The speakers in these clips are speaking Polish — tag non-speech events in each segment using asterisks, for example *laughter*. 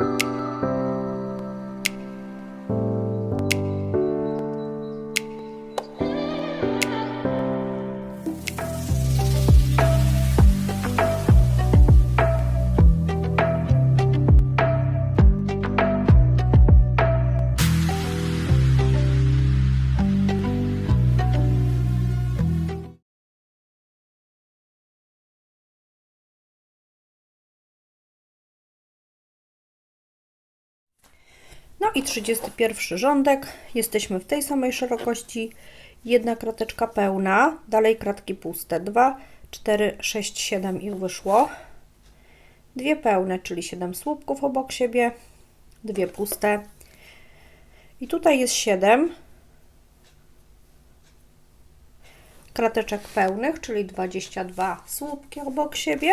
No i 31 rządek. Jesteśmy w tej samej szerokości. Jedna krateczka pełna, dalej kratki puste. 2, 4, 6, 7 ich wyszło. Dwie pełne, czyli 7 słupków obok siebie. Dwie puste. I tutaj jest 7 krateczek pełnych, czyli 22 słupki obok siebie.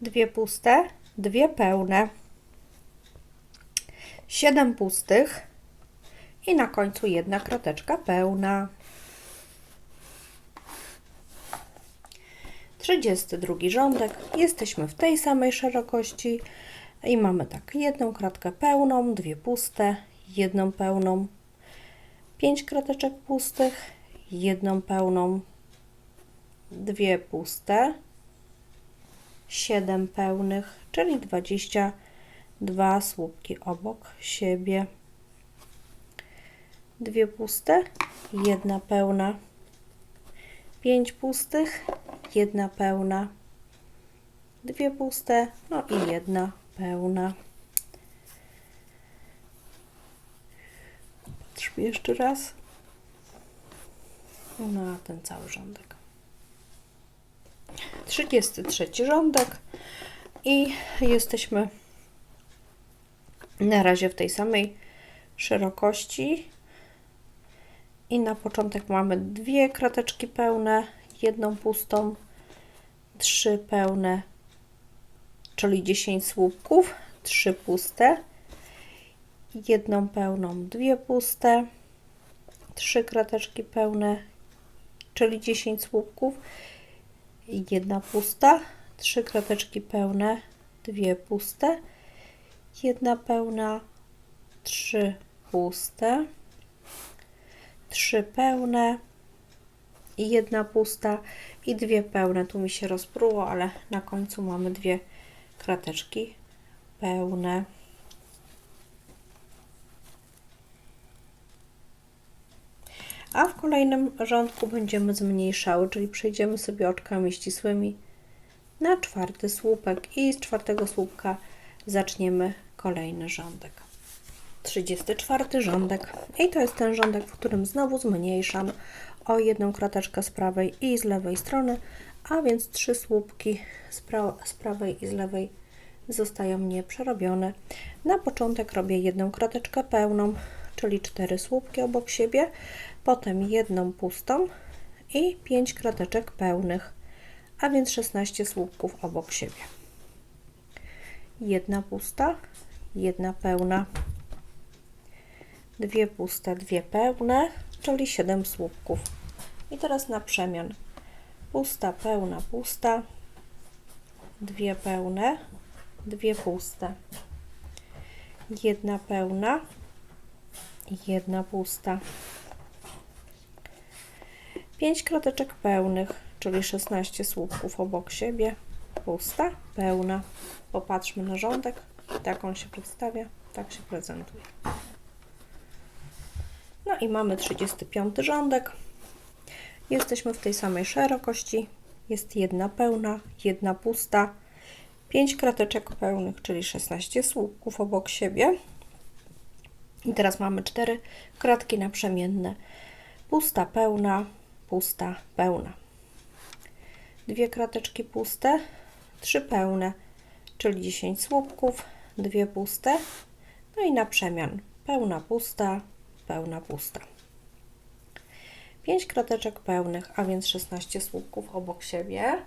Dwie puste, dwie pełne. 7 pustych i na końcu jedna krateczka pełna. 32 rządek. Jesteśmy w tej samej szerokości i mamy tak jedną kratkę pełną, dwie puste, jedną pełną, 5 krateczek pustych, jedną pełną, dwie puste, 7 pełnych, czyli 20 dwa słupki obok siebie, dwie puste, jedna pełna, pięć pustych, jedna pełna, dwie puste, no i jedna pełna. Patrzmy jeszcze raz na ten cały rządek. 33 rządek i jesteśmy na razie w tej samej szerokości. I na początek mamy dwie krateczki pełne, jedną pustą, trzy pełne, czyli 10 słupków, trzy puste, jedną pełną, dwie puste, trzy krateczki pełne, czyli 10 słupków, jedna pusta, trzy krateczki pełne, dwie puste, jedna pełna, trzy puste, trzy pełne i jedna pusta i dwie pełne. Tu mi się rozpruło, ale na końcu mamy dwie krateczki pełne. A w kolejnym rządku będziemy zmniejszały, czyli przejdziemy sobie oczkami ścisłymi na czwarty słupek i z czwartego słupka zaczniemy kolejny rządek. 34 rządek. I to jest ten rządek, w którym znowu zmniejszam o jedną krateczkę z prawej i z lewej strony, a więc trzy słupki z, pra z prawej i z lewej zostają nieprzerobione. Na początek robię jedną krateczkę pełną, czyli cztery słupki obok siebie, potem jedną pustą i pięć krateczek pełnych, a więc 16 słupków obok siebie jedna pusta, jedna pełna, dwie puste, dwie pełne, czyli 7 słupków. I teraz na przemian. Pusta, pełna, pusta, dwie pełne, dwie puste, jedna pełna, jedna pusta. 5 krateczek pełnych, czyli 16 słupków obok siebie, pusta, pełna. Popatrzmy na rządek, tak on się przedstawia, tak się prezentuje. No i mamy 35 rządek. Jesteśmy w tej samej szerokości. Jest jedna pełna, jedna pusta, 5 krateczek pełnych, czyli 16 słupków obok siebie. I teraz mamy 4 kratki naprzemienne. Pusta, pełna, pusta, pełna. Dwie krateczki puste, trzy pełne, czyli 10 słupków, dwie puste, no i na przemian pełna, pusta, pełna, pusta. 5 krateczek pełnych, a więc 16 słupków obok siebie,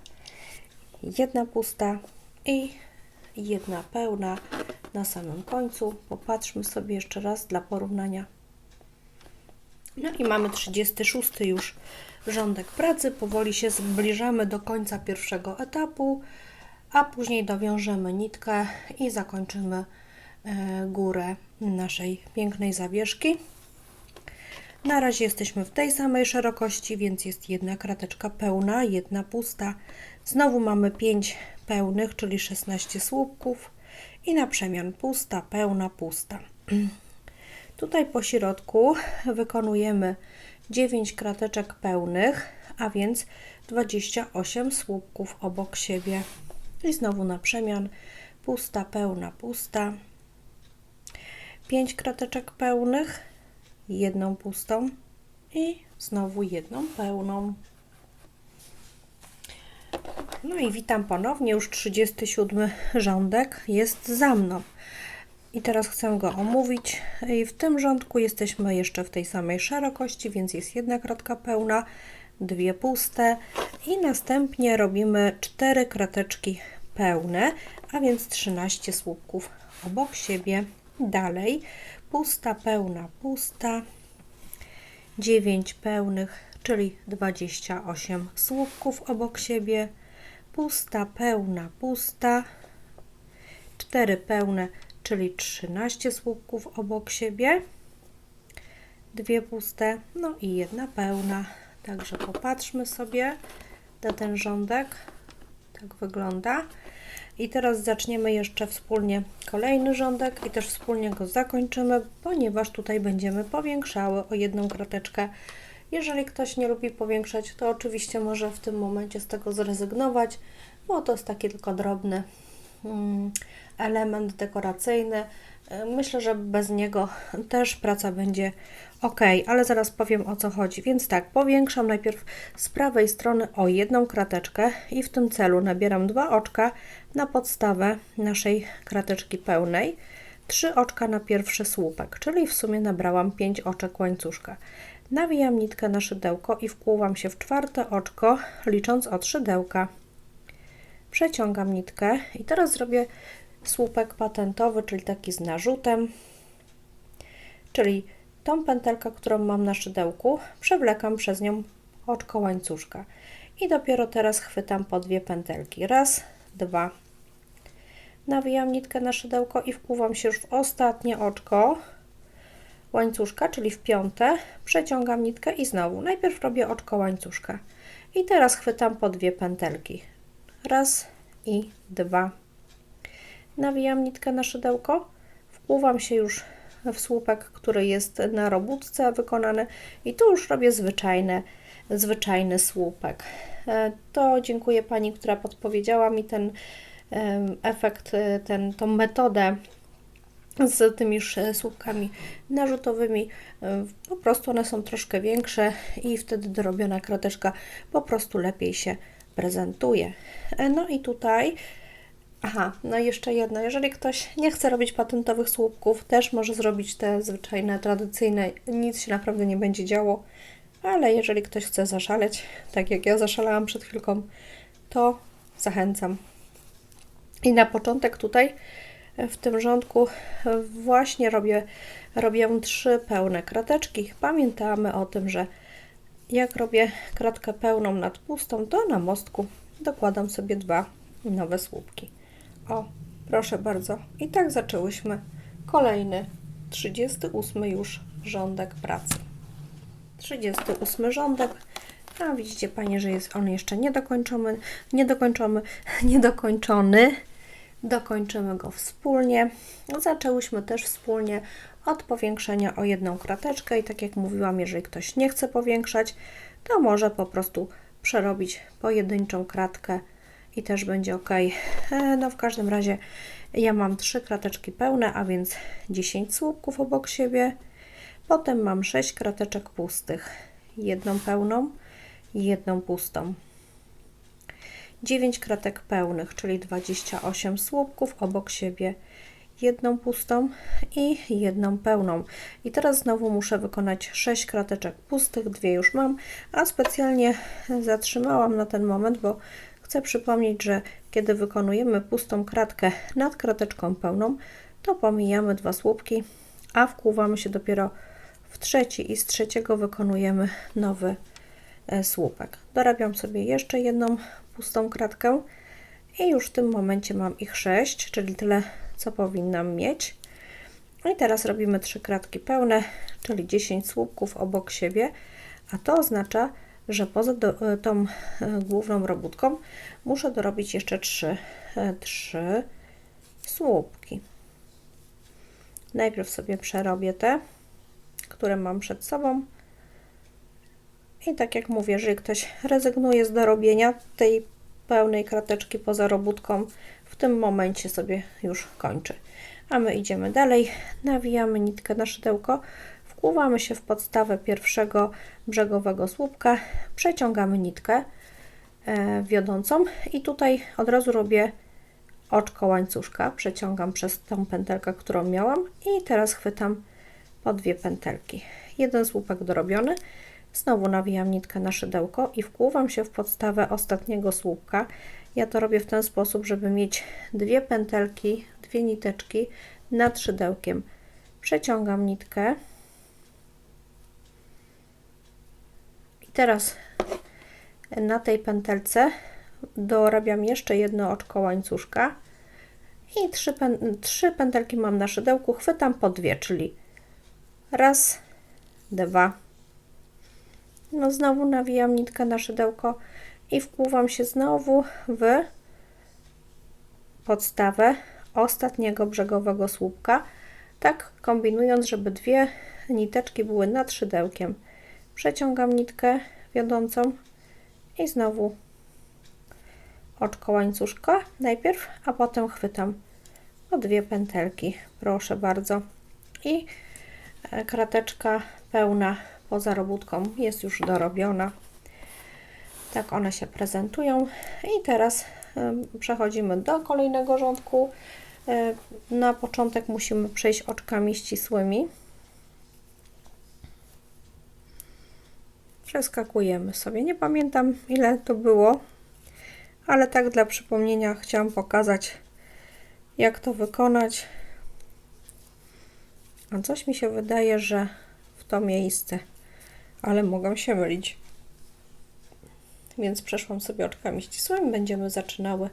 jedna pusta i jedna pełna na samym końcu. Popatrzmy sobie jeszcze raz dla porównania. No i mamy 36 już rządek pracy. Powoli się zbliżamy do końca pierwszego etapu a później dowiążemy nitkę i zakończymy e, górę naszej pięknej zawieszki. Na razie jesteśmy w tej samej szerokości, więc jest jedna krateczka pełna, jedna pusta. Znowu mamy 5 pełnych, czyli 16 słupków i na przemian pusta, pełna, pusta. *clears throat* Tutaj po środku wykonujemy 9 krateczek pełnych, a więc 28 słupków obok siebie. I znowu na przemian pusta, pełna, pusta. 5 krateczek pełnych, jedną pustą i znowu jedną pełną. No i witam ponownie, już 37 rządek jest za mną. I teraz chcę go omówić. I w tym rządku jesteśmy jeszcze w tej samej szerokości, więc jest jedna kratka pełna, dwie puste i następnie robimy cztery krateczki pełne, a więc 13 słupków obok siebie. Dalej pusta, pełna, pusta, 9 pełnych, czyli 28 słupków obok siebie, pusta, pełna, pusta, 4 pełne, czyli 13 słupków obok siebie, dwie puste, no i jedna pełna. Także popatrzmy sobie na ten rządek. Tak wygląda. I teraz zaczniemy jeszcze wspólnie kolejny rządek i też wspólnie go zakończymy, ponieważ tutaj będziemy powiększały o jedną krateczkę. Jeżeli ktoś nie lubi powiększać, to oczywiście może w tym momencie z tego zrezygnować, bo to jest taki tylko drobny mm, element dekoracyjny. Myślę, że bez niego też praca będzie ok, ale zaraz powiem o co chodzi. Więc tak, powiększam najpierw z prawej strony o jedną krateczkę i w tym celu nabieram dwa oczka na podstawę naszej krateczki pełnej, trzy oczka na pierwszy słupek, czyli w sumie nabrałam 5 oczek łańcuszka. Nawijam nitkę na szydełko i wkłuwam się w czwarte oczko, licząc od szydełka. Przeciągam nitkę i teraz zrobię słupek patentowy, czyli taki z narzutem, czyli tą pętelkę, którą mam na szydełku, przewlekam przez nią oczko łańcuszka i dopiero teraz chwytam po dwie pętelki. Raz, dwa. Nawijam nitkę na szydełko i wpływam się już w ostatnie oczko łańcuszka, czyli w piąte. Przeciągam nitkę i znowu. Najpierw robię oczko łańcuszka. I teraz chwytam po dwie pętelki. Raz i dwa. Nawijam nitkę na szydełko, wpływam się już w słupek, który jest na robótce wykonany i tu już robię zwyczajny, zwyczajny słupek. E, to dziękuję Pani, która podpowiedziała mi ten efekt, e, ten, tą metodę z tymi słupkami narzutowymi. E, po prostu one są troszkę większe i wtedy dorobiona krateczka po prostu lepiej się prezentuje. No i tutaj Aha, no i jeszcze jedno. Jeżeli ktoś nie chce robić patentowych słupków, też może zrobić te zwyczajne, tradycyjne. Nic się naprawdę nie będzie działo. Ale jeżeli ktoś chce zaszaleć, tak jak ja zaszalałam przed chwilką, to zachęcam. I na początek tutaj w tym rządku właśnie robię, robię trzy pełne krateczki. Pamiętamy o tym, że jak robię kratkę pełną nad pustą, to na mostku dokładam sobie dwa nowe słupki. O, proszę bardzo. I tak zaczęłyśmy kolejny, 38 już rządek pracy. 38 rządek. A widzicie Panie, że jest on jeszcze niedokończony, niedokończony, *laughs* niedokończony. Dokończymy go wspólnie. Zaczęłyśmy też wspólnie od powiększenia o jedną krateczkę i tak jak mówiłam, jeżeli ktoś nie chce powiększać, to może po prostu przerobić pojedynczą kratkę i też będzie ok. E, no w każdym razie ja mam trzy krateczki pełne, a więc 10 słupków obok siebie. Potem mam 6 krateczek pustych, jedną pełną jedną pustą. 9 kratek pełnych, czyli 28 słupków obok siebie, jedną pustą i jedną pełną. I teraz znowu muszę wykonać 6 krateczek pustych, dwie już mam, a specjalnie zatrzymałam na ten moment, bo Chcę przypomnieć, że kiedy wykonujemy pustą kratkę nad krateczką pełną, to pomijamy dwa słupki, a wkłuwamy się dopiero w trzeci i z trzeciego wykonujemy nowy e, słupek. Dorabiam sobie jeszcze jedną pustą kratkę I już w tym momencie mam ich 6, czyli tyle, co powinnam mieć. I teraz robimy 3 kratki pełne, czyli 10 słupków obok siebie, a to oznacza, że poza do, e, tą e, główną robótką muszę dorobić jeszcze 3, 3 słupki. Najpierw sobie przerobię te, które mam przed sobą. I tak jak mówię, jeżeli ktoś rezygnuje z dorobienia tej pełnej krateczki poza robótką, w tym momencie sobie już kończy. A my idziemy dalej, nawijamy nitkę na szydełko, wkłuwamy się w podstawę pierwszego brzegowego słupka, przeciągamy nitkę e, wiodącą i tutaj od razu robię oczko łańcuszka, przeciągam przez tą pętelkę, którą miałam i teraz chwytam po dwie pętelki. Jeden słupek dorobiony, znowu nawijam nitkę na szydełko i wkłuwam się w podstawę ostatniego słupka. Ja to robię w ten sposób, żeby mieć dwie pętelki, dwie niteczki nad szydełkiem. Przeciągam nitkę teraz na tej pętelce dorabiam jeszcze jedno oczko łańcuszka i trzy, trzy pętelki mam na szydełku, chwytam po dwie, czyli raz, dwa. No znowu nawijam nitkę na szydełko i wpływam się znowu w podstawę ostatniego brzegowego słupka, tak kombinując, żeby dwie niteczki były nad szydełkiem. Przeciągam nitkę wiodącą i znowu oczko łańcuszka najpierw, a potem chwytam o dwie pętelki, proszę bardzo. I e, krateczka pełna poza robótką jest już dorobiona. Tak one się prezentują. I teraz przechodzimy do kolejnego rządku. E, na początek musimy przejść oczkami ścisłymi. Przeskakujemy sobie. Nie pamiętam ile to było, ale tak dla przypomnienia chciałam pokazać, jak to wykonać. A coś mi się wydaje, że w to miejsce, ale mogę się mylić. Więc przeszłam sobie oczkami ścisłymi. Będziemy zaczynały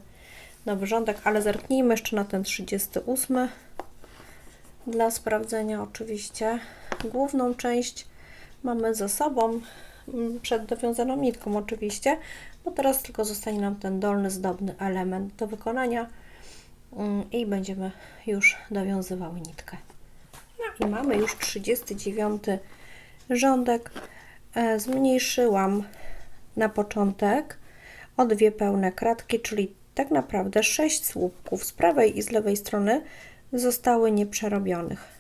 nowy rządek, ale zerknijmy jeszcze na ten 38 dla sprawdzenia oczywiście. Główną część mamy za sobą, przed dowiązaną nitką oczywiście, bo teraz tylko zostanie nam ten dolny, zdobny element do wykonania mm, i będziemy już dowiązywały nitkę. No i mamy już 39 rządek. E, zmniejszyłam na początek o dwie pełne kratki, czyli tak naprawdę 6 słupków z prawej i z lewej strony zostały nieprzerobionych.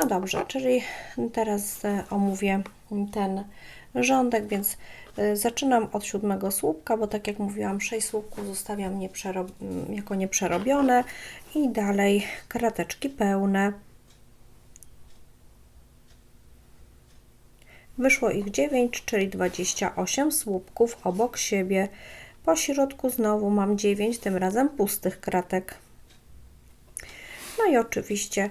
No dobrze, czyli teraz e, omówię ten rządek, więc e, zaczynam od siódmego słupka, bo tak jak mówiłam, 6 słupków zostawiam nieprzerob jako nieprzerobione i dalej krateczki pełne. Wyszło ich 9, czyli 28 słupków obok siebie. Po środku znowu mam 9, tym razem pustych kratek. No i oczywiście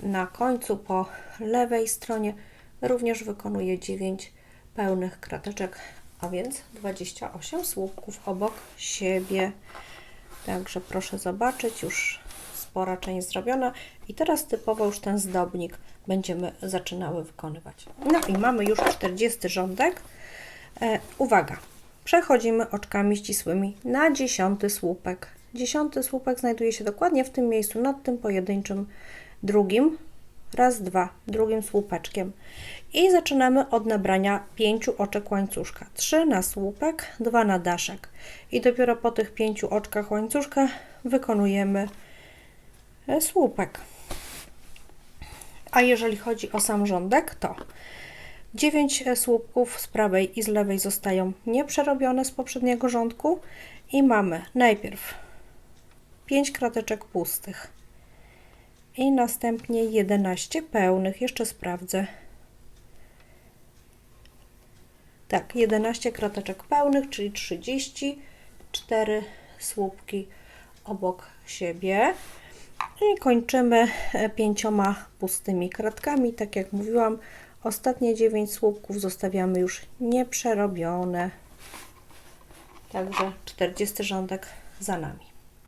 na końcu po lewej stronie również wykonuję 9 pełnych krateczek, a więc 28 słupków obok siebie. Także proszę zobaczyć, już spora część zrobiona. I teraz typowo już ten zdobnik będziemy zaczynały wykonywać. No i mamy już 40 rządek. E, uwaga, przechodzimy oczkami ścisłymi na dziesiąty słupek. Dziesiąty słupek znajduje się dokładnie w tym miejscu, nad tym pojedynczym drugim, raz, dwa, drugim słupeczkiem. I zaczynamy od nabrania pięciu oczek łańcuszka. Trzy na słupek, dwa na daszek. I dopiero po tych pięciu oczkach łańcuszka wykonujemy e, słupek. A jeżeli chodzi o sam rządek, to 9 słupków z prawej i z lewej zostają nieprzerobione z poprzedniego rządku i mamy najpierw 5 krateczek pustych i następnie 11 pełnych. Jeszcze sprawdzę. Tak, 11 krateczek pełnych, czyli 34 słupki obok siebie. I kończymy e, pięcioma pustymi kratkami. Tak jak mówiłam, ostatnie 9 słupków zostawiamy już nieprzerobione. Także 40 rządek za nami.